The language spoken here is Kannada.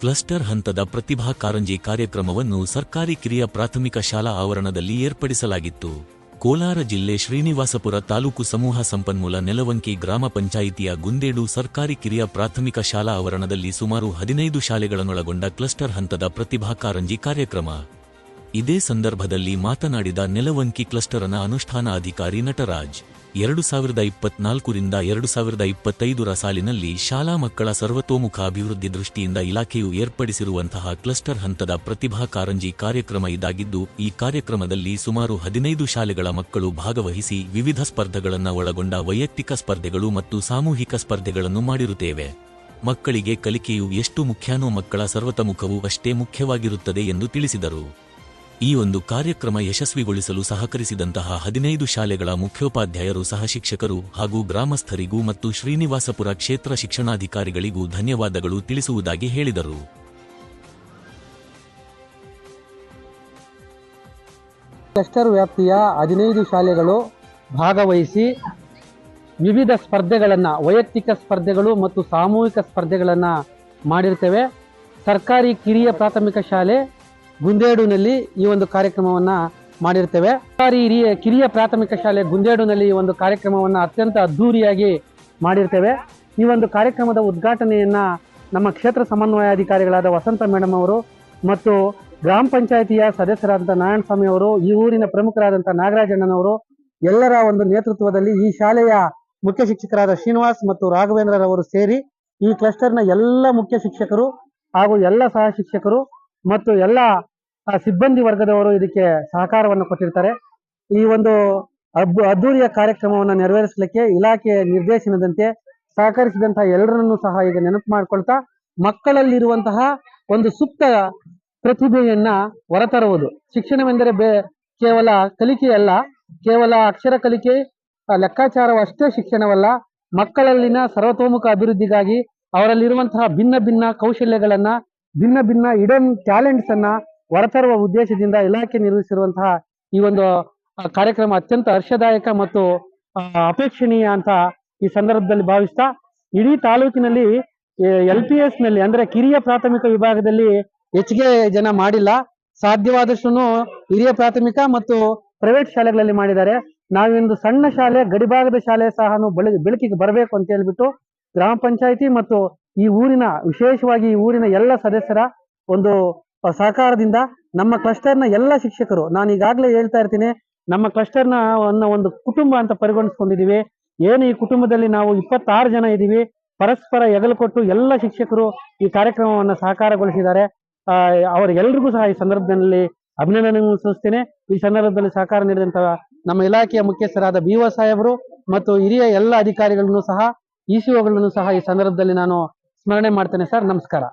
ಕ್ಲಸ್ಟರ್ ಹಂತದ ಪ್ರತಿಭಾ ಕಾರಂಜಿ ಕಾರ್ಯಕ್ರಮವನ್ನು ಸರ್ಕಾರಿ ಕಿರಿಯ ಪ್ರಾಥಮಿಕ ಶಾಲಾ ಆವರಣದಲ್ಲಿ ಏರ್ಪಡಿಸಲಾಗಿತ್ತು. ಕೋಲಾರ ಜಿಲ್ಲೆ ಶ್ರೀನಿವಾಸಪುರ ತಾಲೂಕು ಸಮೂಹ ಸಂಪನ್ಮೂಲ ನೆಲವಂಕಿ ಗ್ರಾಮ ಪಂಚಾಯಿತಿಯ ಗುಂದೇಡು ಸರ್ಕಾರಿ ಕಿರಿಯ ಪ್ರಾಥಮಿಕ ಶಾಲಾ ಆವರಣದಲ್ಲಿ ಸುಮಾರು ಹದಿನೈದು ಶಾಲೆಗಳನ್ನೊಳಗೊಂಡ ಕ್ಲಸ್ಟರ್ ಹಂತದ ಪ್ರತಿಭಾ ಕಾರಂಜಿ ಕಾರ್ಯಕ್ರಮ. ಇದೇ ಸಂದರ್ಭದಲ್ಲಿ ಮಾತನಾಡಿದ ನೆಲವಂಕಿ ಕ್ಲಸ್ಟರ್ನ ಅನುಷ್ಠಾನ ಅಧಿಕಾರಿ ನಟರಾಜ್. ಎರಡು ಸಾವಿರದ ಇಪ್ಪತ್ನಾಲ್ಕರಿಂದ ಎರಡು ಸಾವಿರದ ಇಪ್ಪತ್ತೈದರ ಸಾಲಿನಲ್ಲಿ ಶಾಲಾ ಮಕ್ಕಳ ಸರ್ವತೋಮುಖ ಅಭಿವೃದ್ಧಿ ದೃಷ್ಟಿಯಿಂದ ಇಲಾಖೆಯು ಏರ್ಪಡಿಸಿರುವಂತಹ ಕ್ಲಸ್ಟರ್ ಹಂತದ ಪ್ರತಿಭಾ ಕಾರಂಜಿ ಕಾರ್ಯಕ್ರಮ ಇದಾಗಿದ್ದು, ಈ ಕಾರ್ಯಕ್ರಮದಲ್ಲಿ ಸುಮಾರು ಹದಿನೈದು ಶಾಲೆಗಳ ಮಕ್ಕಳು ಭಾಗವಹಿಸಿ ವಿವಿಧ ಸ್ಪರ್ಧೆಗಳನ್ನು ಒಳಗೊಂಡ ವೈಯಕ್ತಿಕ ಸ್ಪರ್ಧೆಗಳು ಮತ್ತು ಸಾಮೂಹಿಕ ಸ್ಪರ್ಧೆಗಳನ್ನು ಮಾಡಿರುತ್ತೇವೆ. ಮಕ್ಕಳಿಗೆ ಕಲಿಕೆಯು ಎಷ್ಟು ಮುಖ್ಯಾನೋ ಮಕ್ಕಳ ಸರ್ವತೋಮುಖವೂ ಅಷ್ಟೇ ಮುಖ್ಯವಾಗಿರುತ್ತದೆ ಎಂದು ತಿಳಿಸಿದರು. ಈ ಒಂದು ಕಾರ್ಯಕ್ರಮ ಯಶಸ್ವಿಗೊಳಿಸಲು ಸಹಕರಿಸಿದಂತಹ ಹದಿನೈದು ಶಾಲೆಗಳ ಮುಖ್ಯೋಪಾಧ್ಯಾಯರು ಸಹ ಶಿಕ್ಷಕರು ಹಾಗೂ ಗ್ರಾಮಸ್ಥರಿಗೂ ಮತ್ತು ಶ್ರೀನಿವಾಸಪುರ ಕ್ಷೇತ್ರ ಶಿಕ್ಷಣಾಧಿಕಾರಿಗಳಿಗೂ ಧನ್ಯವಾದಗಳು ತಿಳಿಸುವುದಾಗಿ ಹೇಳಿದರು. ಕ್ಲಸ್ಟರ್ ವ್ಯಾಪ್ತಿಯ ಹದಿನೈದು ಶಾಲೆಗಳು ಭಾಗವಹಿಸಿ ವಿವಿಧ ಸ್ಪರ್ಧೆಗಳನ್ನು, ವೈಯಕ್ತಿಕ ಸ್ಪರ್ಧೆಗಳು ಮತ್ತು ಸಾಮೂಹಿಕ ಸ್ಪರ್ಧೆಗಳನ್ನು ಮಾಡಿರ್ತೇವೆ. ಸರ್ಕಾರಿ ಕಿರಿಯ ಪ್ರಾಥಮಿಕ ಶಾಲೆ ಗುಂದೇಡುನಲ್ಲಿ ಈ ಒಂದು ಕಾರ್ಯಕ್ರಮವನ್ನು ಮಾಡಿರ್ತೇವೆ. ಸರ್ಕಾರಿ ಹಿರಿಯ, ಕಿರಿಯ ಪ್ರಾಥಮಿಕ ಶಾಲೆ ಗುಂದೇಡುನಲ್ಲಿ ಈ ಒಂದು ಕಾರ್ಯಕ್ರಮವನ್ನು ಅತ್ಯಂತ ಅದ್ಧೂರಿಯಾಗಿ ಮಾಡಿರ್ತೇವೆ. ಈ ಒಂದು ಕಾರ್ಯಕ್ರಮದ ಉದ್ಘಾಟನೆಯನ್ನು ನಮ್ಮ ಕ್ಷೇತ್ರ ಸಮನ್ವಯಾಧಿಕಾರಿಗಳಾದ ವಸಂತ ಮೇಡಮ್ ಅವರು ಮತ್ತು ಗ್ರಾಮ ಪಂಚಾಯಿತಿಯ ಸದಸ್ಯರಾದಂಥ ನಾರಾಯಣಸ್ವಾಮಿ ಅವರು, ಈ ಊರಿನ ಪ್ರಮುಖರಾದಂಥ ನಾಗರಾಜಣ್ಣನವರು ಎಲ್ಲರ ಒಂದು ನೇತೃತ್ವದಲ್ಲಿ ಈ ಶಾಲೆಯ ಮುಖ್ಯ ಶಿಕ್ಷಕರಾದ ಶ್ರೀನಿವಾಸ್ ಮತ್ತು ರಾಘವೇಂದ್ರರವರು ಸೇರಿ ಈ ಕ್ಲಸ್ಟರ್ನ ಎಲ್ಲ ಮುಖ್ಯ ಶಿಕ್ಷಕರು ಹಾಗೂ ಎಲ್ಲ ಸಹ ಶಿಕ್ಷಕರು ಮತ್ತು ಎಲ್ಲ ಸಿಬ್ಬಂದಿ ವರ್ಗದವರು ಇದಕ್ಕೆ ಸಹಕಾರವನ್ನು ಕೊಟ್ಟಿರ್ತಾರೆ. ಈ ಒಂದು ಅದ್ದೂರಿಯ ಕಾರ್ಯಕ್ರಮವನ್ನು ನೆರವೇರಿಸಲಿಕ್ಕೆ ಇಲಾಖೆಯ ನಿರ್ದೇಶನದಂತೆ ಸಹಕರಿಸಿದಂತಹ ಎಲ್ಲರನ್ನೂ ಸಹ ಈಗ ನೆನಪು ಮಾಡಿಕೊಳ್ತಾ ಮಕ್ಕಳಲ್ಲಿರುವಂತಹ ಒಂದು ಸುಪ್ತ ಪ್ರತಿಭೆಯನ್ನ ಹೊರತರುವುದು. ಶಿಕ್ಷಣವೆಂದರೆ ಬೇ, ಕೇವಲ ಕಲಿಕೆಯಲ್ಲ ಕೇವಲ ಅಕ್ಷರ ಕಲಿಕೆ ಲೆಕ್ಕಾಚಾರವಷ್ಟೇ ಶಿಕ್ಷಣವಲ್ಲ, ಮಕ್ಕಳಲ್ಲಿನ ಸರ್ವತೋಮುಖ ಅಭಿವೃದ್ಧಿಗಾಗಿ ಅವರಲ್ಲಿರುವಂತಹ ಭಿನ್ನ ಭಿನ್ನ ಕೌಶಲ್ಯಗಳನ್ನ, ಭಿನ್ನ ಭಿನ್ನ ಇಡನ್ ಟ್ಯಾಲೆಂಟ್ಸ್ ಅನ್ನ ಹೊರತರುವ ಉದ್ದೇಶದಿಂದ ಇಲಾಖೆ ನಿರ್ವಹಿಸಿರುವಂತಹ ಈ ಒಂದು ಕಾರ್ಯಕ್ರಮ ಅತ್ಯಂತ ಹರ್ಷದಾಯಕ ಮತ್ತು ಅಪೇಕ್ಷಣೀಯ ಅಂತ ಈ ಸಂದರ್ಭದಲ್ಲಿ ಭಾವಿಸ್ತಾ, ಇಡೀ ತಾಲೂಕಿನಲ್ಲಿ ಎಲ್ ಪಿ ಎಸ್ನಲ್ಲಿ ಅಂದ್ರೆ ಕಿರಿಯ ಪ್ರಾಥಮಿಕ ವಿಭಾಗದಲ್ಲಿ ಹೆಚ್ಚಿಗೆ ಜನ ಮಾಡಿಲ್ಲ. ಸಾಧ್ಯವಾದಷ್ಟು ಹಿರಿಯ ಪ್ರಾಥಮಿಕ ಮತ್ತು ಪ್ರೈವೇಟ್ ಶಾಲೆಗಳಲ್ಲಿ ಮಾಡಿದ್ದಾರೆ. ನಾವಿಂದು ಸಣ್ಣ ಶಾಲೆ, ಗಡಿಭಾಗದ ಶಾಲೆ ಸಹ ಬೆಳ, ಬೆಳಕಿಗೆ ಬರಬೇಕು ಅಂತ ಹೇಳ್ಬಿಟ್ಟು ಗ್ರಾಮ ಪಂಚಾಯಿತಿ ಮತ್ತು ಈ ಊರಿನ, ವಿಶೇಷವಾಗಿ ಈ ಊರಿನ ಎಲ್ಲ ಸದಸ್ಯರ ಒಂದು ಸಹಕಾರದಿಂದ ನಮ್ಮ ಕ್ಲಸ್ಟರ್ನ ಎಲ್ಲ ಶಿಕ್ಷಕರು, ನಾನು ಈಗಾಗಲೇ ಹೇಳ್ತಾ ಇರ್ತೀನಿ, ನಮ್ಮ ಕ್ಲಸ್ಟರ್ನ ಒಂದು ಕುಟುಂಬ ಅಂತ ಪರಿಗಣಿಸ್ಕೊಂಡಿದೀವಿ ಏನು ಈ ಕುಟುಂಬದಲ್ಲಿ ನಾವು ಇಪ್ಪತ್ತಾರು ಜನ ಇದ್ದೀವಿ. ಪರಸ್ಪರ ಹೆಗಲು ಕೊಟ್ಟು ಎಲ್ಲ ಶಿಕ್ಷಕರು ಈ ಕಾರ್ಯಕ್ರಮವನ್ನು ಸಹಕಾರಗೊಳಿಸಿದ್ದಾರೆ. ಅವರಿಗೆಲ್ರಿಗೂ ಸಹ ಈ ಸಂದರ್ಭದಲ್ಲಿ ಅಭಿನಂದನೆ ಸಲ್ಲಿಸ್ತೇನೆ. ಈ ಸಂದರ್ಭದಲ್ಲಿ ಸಹಕಾರ ನೀಡಿದಂತಹ ನಮ್ಮ ಇಲಾಖೆಯ ಮುಖ್ಯಸ್ಥರಾದ ಬಿ ಒ ಸಾಹೇಬರು ಮತ್ತು ಹಿರಿಯ ಎಲ್ಲ ಅಧಿಕಾರಿಗಳನ್ನು ಸಹ ಇ ಸಿ ಸಹ ಈ ಸಂದರ್ಭದಲ್ಲಿ ನಾನು ಸ್ಮರಣೆ ಮಾಡ್ತೇನೆ. ಸರ್, ನಮಸ್ಕಾರ.